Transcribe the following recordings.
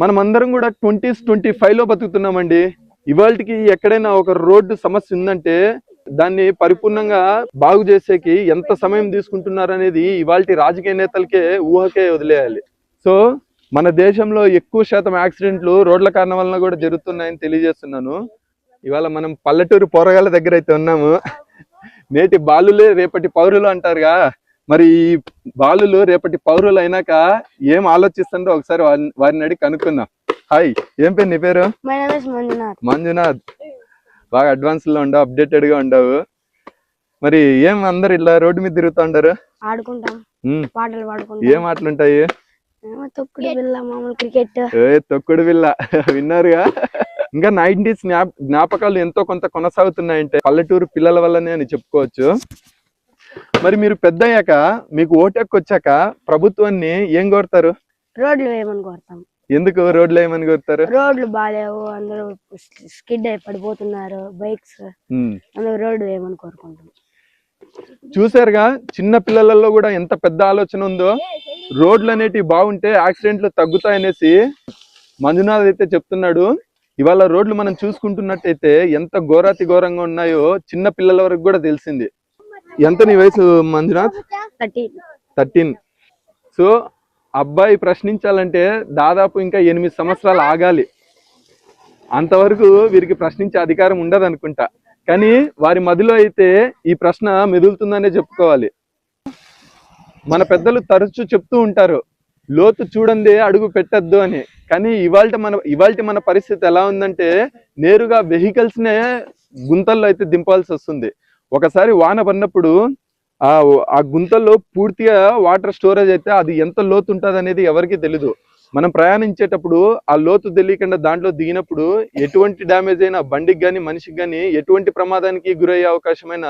మనం అందరం కూడా ట్వంటీస్ ట్వంటీ ఫైవ్లో బతుకుతున్నామండి. ఇవాళకి ఎక్కడైనా ఒక రోడ్డు సమస్య ఉందంటే దాన్ని పరిపూర్ణంగా బాగు చేసేకి ఎంత సమయం తీసుకుంటున్నారు అనేది ఇవాళ రాజకీయ నేతలకే ఊహకే వదిలేయాలి. సో మన దేశంలో ఎక్కువ శాతం యాక్సిడెంట్లు రోడ్ల కారణం వలన కూడా జరుగుతున్నాయని తెలియజేస్తున్నాను. ఇవాళ మనం పల్లెటూరు పోరగాళ్ళ దగ్గర అయితే ఉన్నాము. నేటి బాలులే రేపటి పౌరులు అంటారుగా. మరి ఈ బాలులు రేపటి పౌరులు అయినాక ఏం ఆలోచిస్తుందో ఒకసారి వారిని- అడిగి కనుక్కుందాం. హాయ్ ఏం పేరు నీ పేరు? మంజునాథ్. బాగా అడ్వాన్స్లో ఉండవు అప్డేటెడ్గా ఉండవు. మరి ఏం అందరు ఇలా రోడ్డు మీద తిరుగుతూ ఉంటారు ఏం ఆటలుంటాయి? తొక్కుడు బిల్ల విన్నారుగా? ఇంకా నైన్టీస్ జ్ఞాపకాలు ఎంతో కొంత కొనసాగుతున్నాయంటే పల్లెటూరు పిల్లల వల్లనే అని చెప్పుకోవచ్చు. మరి మీరు పెద్ద అయ్యాక మీకు ఓటెక్కి వచ్చాక ప్రభుత్వాన్ని ఏం కోరుతారు? రోడ్లు వేయమని కోరుతాం. ఎందుకు రోడ్లు ఏమని కోరుతారు? రోడ్లు బాగాలేవు అందరూ స్కిడ్ అయి పడిపోతున్నారు బైక్స్. అందరూ రోడ్డు వేయమని కోరుకుంటాం. చూసారుగా చిన్న పిల్లలలో కూడా ఎంత పెద్ద ఆలోచన ఉందో. రోడ్లు అనేటివి బాగుంటే యాక్సిడెంట్లు తగ్గుతాయనేసి మంజునాథ్ అయితే చెప్తున్నాడు. ఇవాళ రోడ్లు మనం చూసుకుంటున్నట్టయితే ఎంత ఘోరాతి ఘోరంగా ఉన్నాయో చిన్న పిల్లల వరకు కూడా తెలిసింది. ఎంత నీ వయసు మంజునాథ్? Thirty thirteen. సో అబ్బాయి ప్రశ్నించాలంటే దాదాపు ఇంకా ఎనిమిది సంవత్సరాలు ఆగాలి. అంతవరకు వీరికి ప్రశ్నించే అధికారం ఉండదు అనుకుంటా కానీ వారి మదిలో అయితే ఈ ప్రశ్న మెదులుతుందనే చెప్పుకోవాలి. మన పెద్దలు తరచూ చెప్తూ ఉంటారు లోతు చూడండి అడుగు పెట్టద్దు అని. కానీ ఇవాళ మన ఇవాళ మన పరిస్థితి ఎలా ఉందంటే నేరుగా వెహికల్స్ నే గుంతల్లో అయితే దింపాల్సి వస్తుంది. ఒకసారి వాన పడినప్పుడు ఆ ఆ గుంతల్లో పూర్తిగా వాటర్ స్టోరేజ్ అయితే అది ఎంత లోతు ఉంటుంది అనేది ఎవరికి తెలీదు. మనం ప్రయాణించేటప్పుడు ఆ లోతు తెలియకుండా దాంట్లో దిగినప్పుడు ఎటువంటి డ్యామేజ్ అయినా బండికి కానీ మనిషికి కానీ ఎటువంటి ప్రమాదానికి గురయ్యే అవకాశమైన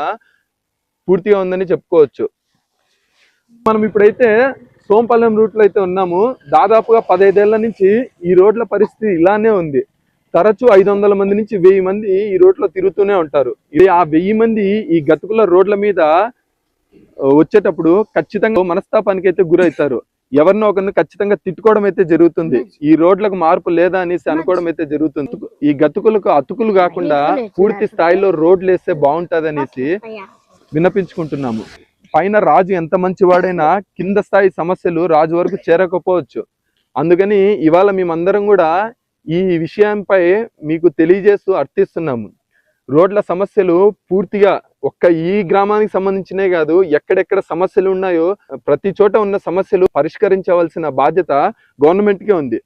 పూర్తిగా ఉందని చెప్పుకోవచ్చు. మనం ఇప్పుడైతే సోంపల్లెం రూట్లో అయితే ఉన్నాము. దాదాపుగా పదహైదేళ్ళ నుంచి ఈ రోడ్ల పరిస్థితి ఇలానే ఉంది. తరచూ ఐదు వందల మంది నుంచి వెయ్యి మంది ఈ రోడ్లో తిరుగుతూనే ఉంటారు. ఇది ఆ వెయ్యి మంది ఈ గతుకుల రోడ్ల మీద వచ్చేటప్పుడు ఖచ్చితంగా మనస్తాపానికి అయితే గురవుతారు ఎవరినో ఒకరిని ఖచ్చితంగా తిట్టుకోవడం అయితే జరుగుతుంది. ఈ రోడ్లకు మార్పు లేదా అనేసి అనుకోవడం అయితే జరుగుతుంది. ఈ గతుకులకు అతుకులు కాకుండా పూర్తి స్థాయిలో రోడ్లు వేస్తే బాగుంటది అనేసి విన్నపించుకుంటున్నాము. పైన రాజు ఎంత మంచివాడైనా కింద స్థాయి సమస్యలు రాజు వరకు చేరకపోవచ్చు. అందుకని ఇవాళ మేమందరం కూడా ఈ విషయంపై మీకు తెలియజేస్తూ అర్థిస్తున్నాము. రోడ్ల సమస్యలు పూర్తిగా ఒక్క ఈ గ్రామానికి సంబంధించినే కాదు ఎక్కడెక్కడ సమస్యలు ఉన్నాయో ప్రతి చోట ఉన్న సమస్యలు పరిష్కరించవలసిన బాధ్యత గవర్నమెంట్కే ఉంది.